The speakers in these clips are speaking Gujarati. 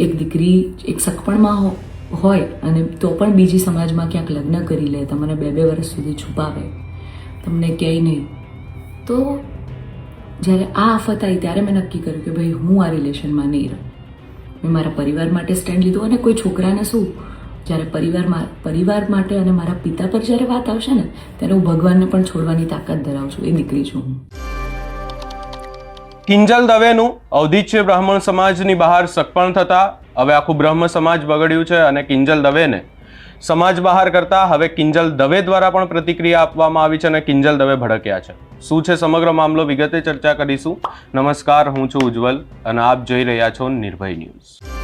એક દીકરી એક સગપણમાં હોય અને તો પણ બીજી સમાજમાં ક્યાંક લગ્ન કરી લે, તમને બે બે વર્ષ સુધી છુપાવે. તમને ક્યાંય નહીં. તો જ્યારે આ આફત આવી ત્યારે મેં નક્કી કર્યું કે ભાઈ હું આ રિલેશનમાં નહીં રહું. મેં મારા પરિવાર માટે સ્ટેન્ડ લીધું અને કોઈ છોકરાને શું? જ્યારે પરિવારમાં પરિવાર માટે અને મારા પિતા પર જ્યારે વાત આવશે ને, ત્યારે હું ભગવાનને પણ છોડવાની તાકાત ધરાવું છું. એ દીકરી છું હું. કિંજલ દવેનું અવધિચ્ય બ્રાહ્મણ સમાજની બહાર સકપણ થતા હવે આખું બ્રહ્મ સમાજ બગડ્યું છે અને કિંજલ દવેને સમાજ બહાર કરતા હવે કિંજલ દવે દ્વારા પણ પ્રતિક્રિયા આપવામાં આવી છે અને કિંજલ દવે ભડક્યા છે. શું છે સમગ્ર મામલો? વિગતે ચર્ચા કરીશું. નમસ્કાર, હું છું ઉજ્જવલ અને આપ જોઈ રહ્યા છો નિર્ભય ન્યૂઝ.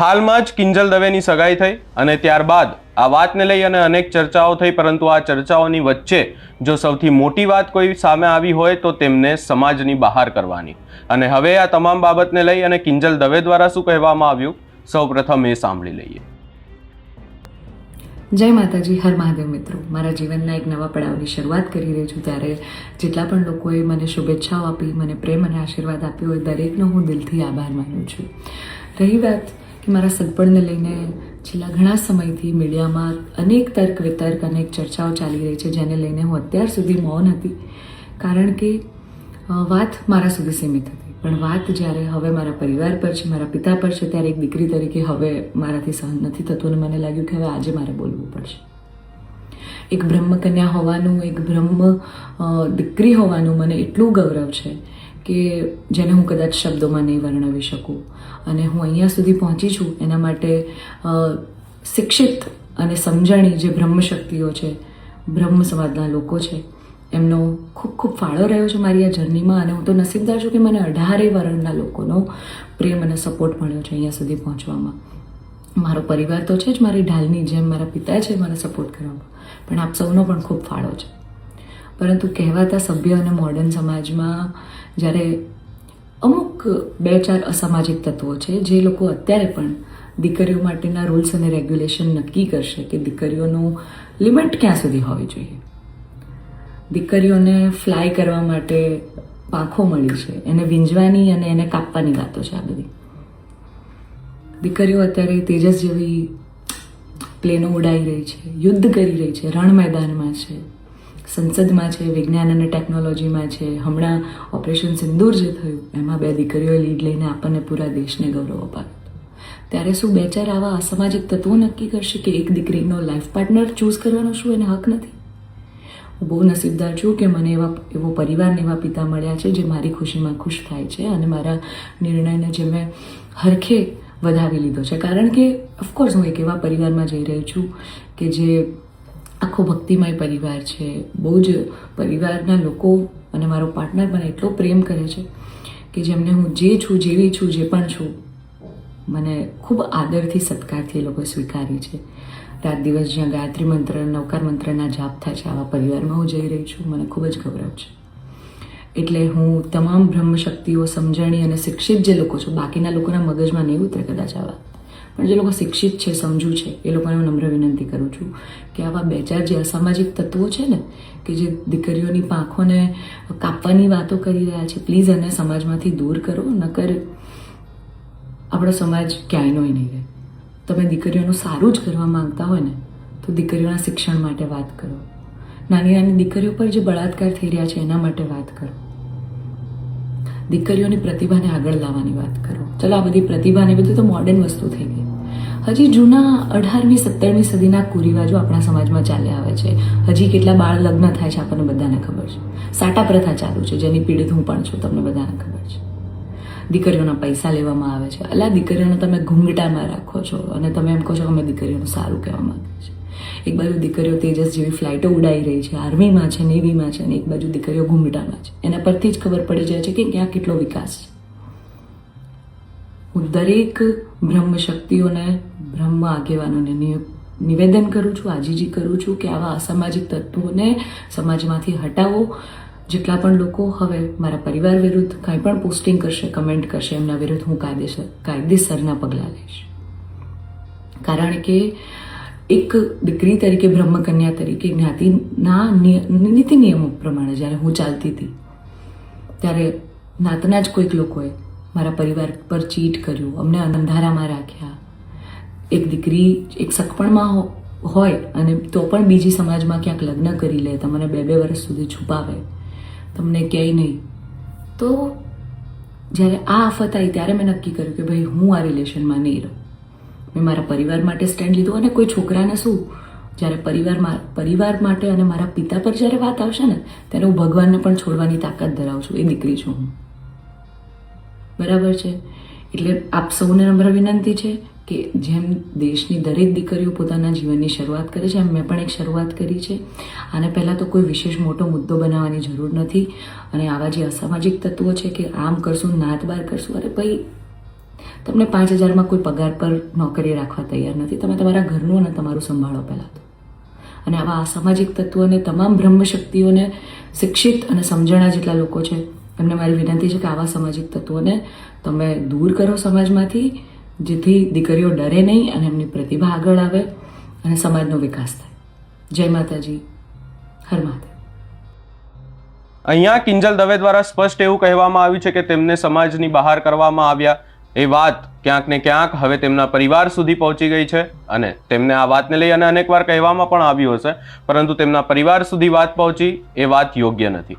હાલમાં જ કિંજલ દવેની સગાઈ થઈ અને ત્યારબાદ આ વાતને લઈ અને અનેક ચર્ચાઓ થઈ, પરંતુ આ ચર્ચાઓની વચ્ચે જો સૌથી મોટી વાત કોઈ સામે આવી હોય તો તેમને સમાજની બહાર કરવાની. અને હવે આ તમામ બાબતને લઈ અને કિંજલ દવે દ્વારા શું કહેવામાં આવ્યું? સૌપ્રથમ એ સાંભળી લઈએ. જય માતાજી, હર મહાદેવ મિત્રો. મારા જીવનના એક નવા પડાવની શરૂઆત કરી રહી છું. ત્યારે જેટલા પણ લોકોએ મને શુભેચ્છાઓ આપી, મને પ્રેમ અને આશીર્વાદ આપ્યો હોય, દરેકનો હું દિલથી આભાર માનું છું. રહી વાત કે મારા સગપણને લઈને છેલ્લા ઘણા સમયથી મીડિયામાં અનેક તર્ક વિતર્ક, અનેક ચર્ચાઓ ચાલી રહી છે, જેને લઈને હું અત્યાર સુધી મૌન હતી. કારણ કે વાત મારા સુધી સીમિત હતી. પણ વાત જ્યારે હવે મારા પરિવાર પર છે, મારા પિતા પર છે, ત્યારે એક દીકરી તરીકે હવે મારાથી સહન નથી થતું અને મને લાગ્યું કે હવે આજે મારે બોલવું પડશે. એક બ્રહ્મકન્યા હોવાનું, એક બ્રહ્મ દીકરી હોવાનું મને એટલું ગૌરવ છે કે જેને હું કદાચ શબ્દોમાં નહીં વર્ણવી શકું. અને હું અહીંયા સુધી પહોંચી છું એના માટે શિક્ષિત અને સમજણી જે બ્રહ્મશક્તિઓ છે બ્રહ્મ સમાજના લોકો છે, એમનો ખૂબ ખૂબ ફાળો રહ્યો છે મારી આ જર્નીમાં અને હું તો નસીબદાર છું કે મને અઢારે વર્ણના લોકોનો પ્રેમ અને સપોર્ટ મળ્યો છે અહીંયા સુધી પહોંચવામાં. મારો પરિવાર તો છે જ મારી ઢાલની જેમ મારા પિતા છે મને સપોર્ટ કરવામાં પણ આપ સૌનો પણ ખૂબ ફાળો છે. પરંતુ કહેવાતા સભ્ય અને મોડર્ન સમાજમાં જ્યારે અમુક બે ચાર અસામાજિક તત્વો છે, જે લોકો અત્યારે પણ દીકરીઓ માટેના રૂલ્સ અને રેગ્યુલેશન નક્કી કરશે કે દીકરીઓનું લિમિટ ક્યાં સુધી હોવી જોઈએ. દીકરીઓને ફ્લાય કરવા માટે પાંખો મળી છે, એને વીંજવાની અને એને કાપવાની વાતો છે આ બધી. દીકરીઓ અત્યારે તેજસ જેવી પ્લેનો ઉડાઈ રહી છે, યુદ્ધ કરી રહી છે રણ મેદાનમાં છે. સંસદમાં છે, વિજ્ઞાન અને ટેકનોલોજીમાં છે. હમણાં ઓપરેશન સિંદૂર જે થયું, એમાં બે દીકરીઓએ લીડ લઈને આપણને પૂરા દેશને ગૌરવ અપાવ્યું. ત્યારે શું બે ચાર આવા અસામાજિક તત્વો નક્કી કરશે કે એક દીકરીનો લાઈફ પાર્ટનર ચૂઝ કરવાનો શું એને હક નથી? હું બહુ નસીબદાર છું કે મને એવા, એવો પરિવારને એવા પિતા મળ્યા છે જે મારી ખુશીમાં ખુશ થાય છે અને મારા નિર્ણયને જે મેં હરખે વધાવી લીધો છે. કારણ કે ઓફકોર્સ હું એક એવા પરિવારમાં જઈ રહી છું કે જે આખો ભક્તિમય પરિવાર છે. બહુ જ પરિવારના લોકો અને મારો પાર્ટનર મને એટલો પ્રેમ કરે છે કે જેમને હું જે છું, જેવી છું, જે પણ છું, મને ખૂબ આદરથી સત્કારથી એ લોકો સ્વીકારી છે. રાત દિવસ જ્યાં ગાયત્રી મંત્ર, નવકાર મંત્રના જાપ થાય છે, આવા પરિવારમાં હું જઈ રહી છું. મને ખૂબ જ ગૌરવ છે. એટલે હું તમામ બ્રહ્મશક્તિઓ, સમજણી અને શિક્ષિત જે લોકો છું, બાકીના લોકોના મગજમાં નહીં ઉતરે કદાચ આવા. પણ જે લોકો શિક્ષિત છે, સમજુ છે, એ લોકોને હું નમ્ર વિનંતી કરું છું કે આવા બે ચાર જે અસામાજિક તત્વો છે ને, કે જે દીકરીઓની પાંખોને કાપવાની વાતો કરી રહ્યા છે, પ્લીઝ એને સમાજમાંથી દૂર કરો, નકર આપણો સમાજ ક્યાંયનોય નહીં રહે. તમે દીકરીઓનું સારું જ કરવા માંગતા હોય ને, તો દીકરીઓના શિક્ષણ માટે વાત કરો. નાની નાની દીકરીઓ પર જે બળાત્કાર થઈ રહ્યા છે, એના માટે વાત કરો. દીકરીઓની પ્રતિભાને આગળ લાવવાની વાત કરો. ચલો, આ બધી પ્રતિભાને બધું તો મોડર્ન વસ્તુ થઈ ગઈ. હજી જૂના અઢારમી, સત્તરમી સદીના કુરિવાજો આપણા સમાજમાં ચાલ્યા આવે છે. હજી કેટલા બાળ લગ્ન થાય છે આપણને બધાને ખબર છે. સાટા પ્રથા ચાલુ છે, જેની પીડિત હું પણ છું, તમને બધાને ખબર છે. દીકરીઓના પૈસા લેવામાં આવે છે. અલા, દીકરીઓને તમે ઘૂંઘટામાં રાખો છો અને તમે એમ કહો છો અમે દીકરીઓનું સારું કહેવા માંગીએ છીએ. એક બાજુ દીકરીઓ તેજસ જેવી ફ્લાઇટો ઉડાઈ રહી છે, આર્મીમાં છે, નેવીમાં છે અને એક બાજુ દીકરીઓ ઘૂંઘટામાં છે. એના પરથી જ ખબર પડી જાય છે કે ક્યાં કેટલો વિકાસ છે. હું દરેક બ્રહ્મ શક્તિઓને બ્રહ્મ આગેવાનોને નિવેદન કરું છું, આજીજી કરું છું કે આવા અસામાજિક તત્વોને સમાજમાંથી હટાવો. જેટલા પણ લોકો હવે મારા પરિવાર વિરુદ્ધ કાંઈ પણ પોસ્ટિંગ કરશે, કમેન્ટ કરશે, એમના વિરુદ્ધ હું કાયદેસર, કાયદેસરના પગલાં લઈશ. કારણ કે એક દીકરી તરીકે, બ્રહ્મકન્યા તરીકે જ્ઞાતિના નીતિ નિયમો પ્રમાણે જ્યારે હું ચાલતી હતી, ત્યારે નાતના જ કોઈક લોકોએ મારા પરિવાર પર ચીટ કર્યું. અમને અંધારામાં રાખ્યા. એક દીકરી, એક સગપણમાં હોય અને તો પણ બીજી સમાજમાં ક્યાંક લગ્ન કરી લે, તમને બે બે વર્ષ સુધી છુપાવે. તમને ક્યાંય નહીં. તો જ્યારે આ આફત આવી, ત્યારે મેં નક્કી કર્યું કે ભાઈ, હું આ રિલેશનમાં નહીં રહું. મેં મારા પરિવાર માટે સ્ટેન્ડ લીધું અને કોઈ છોકરાને શું? જ્યારે પરિવારમાં પરિવાર માટે અને મારા પિતા પર જ્યારે વાત આવશે ને, ત્યારે હું ભગવાનને પણ છોડવાની તાકાત ધરાવું છું. એ દીકરી છું હું. બરાબર છે? એટલે આપ સૌને નમ્ર વિનંતી છે કે જેમ દેશની દરેક દીકરીઓ પોતાના જીવનની શરૂઆત કરે છે, એમ મેં પણ એક શરૂઆત કરી છે. આને પહેલાં તો કોઈ વિશેષ મોટો મુદ્દો બનાવવાની જરૂર નથી. અને આવા જે અસામાજિક તત્વો છે કે આમ કરશું, નાત બાર કરશું, અરે ભાઈ, તમને પાંચ હજારમાં કોઈ પગાર પર નોકરી રાખવા તૈયાર નથી. તમે તમારા ઘરનું અને તમારું સંભાળો પહેલાં તો. અને આવા અસામાજિક તત્વોને તમામ બ્રહ્મશક્તિઓને શિક્ષિત અને સમજણા જેટલા લોકો છે એમને મારી વિનંતી છે કે આવા સામાજિક તત્વોને તમે દૂર કરો સમાજમાંથી, જેથી દીકરીઓ ડરે નહીં અને એમની પ્રતિભા આગળ આવે અને સમાજનો વિકાસ થાય. જય માતાજી. હર માતા અહીંયા કિંજલ દવે દ્વારા સ્પષ્ટ એવું કહેવામાં આવ્યું છે કે તેમને સમાજની બહાર કરવામાં આવ્યા એ વાત ક્યાંક ને ક્યાંક હવે તેમના પરિવાર સુધી પહોંચી ગઈ છે અને તેમને આ વાતને લઈ અને અનેકવાર કહેવામાં પણ આવ્યું હશે, પરંતુ તેમના પરિવાર સુધી વાત પહોંચી એ વાત યોગ્ય નથી.